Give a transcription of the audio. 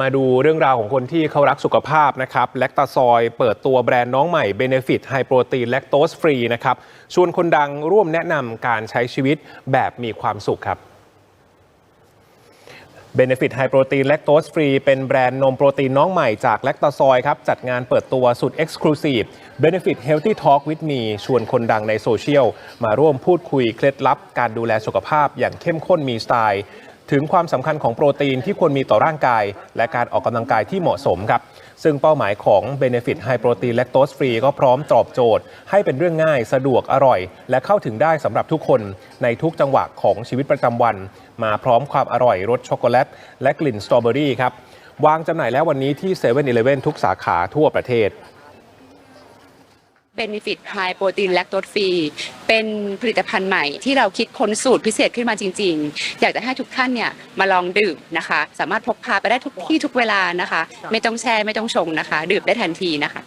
มาดูเรื่องราวของคนที่เขารักสุขภาพนะครับแลคตาซอยเปิดตัวแบรนด์น้องใหม่ Benefit High Protein Lactose Free นะครับชวนคนดังร่วมแนะนำการใช้ชีวิตแบบมีความสุขครับ Benefit High Protein Lactose Free เป็นแบรนด์นมโปรตีนน้องใหม่จากแลคตาซอยครับจัดงานเปิดตัวสุด Exclusive Benefit Healthy Talk with me ชวนคนดังในโซเชียล มาร่วมพูดคุยเคล็ดลับการดูแลสุขภาพอย่างเข้มข้นมีสไตล์ ถึงความสำคัญของโปรตีนที่ควรมีต่อร่างกาย และการออกกำลังกายที่เหมาะสมครับ ซึ่งเป้าหมายของ Benefit High Protein Lactose Free ก็พร้อมตอบโจทย์ ให้เป็นเรื่องง่ายสะดวกอร่อย และเข้าถึงได้สำหรับทุกคนในทุกจังหวะของชีวิตประจำวัน มาพร้อมความอร่อยรสช็อกโกแลตและกลิ่นสตรอเบอรี่ครับวางจำหน่ายแล้ววันนี้ที่7 e เ e ่ e อทุกสาขาทั่วประเทศ เบนฟิตไฮโปรตีนแลคโตสฟรีเป็นผลิตภัณฑ์ใหม่ที่เราคิดค้นสูตรพิเศษขึ้นมาจริง ๆ อยากจะให้ทุกท่านเนี่ยมาลองดื่มนะคะ สามารถพกพาไปได้ทุกที่ทุกเวลานะคะ ไม่ต้องแช่ไม่ต้องชงนะคะ ดื่มได้ทันทีนะคะ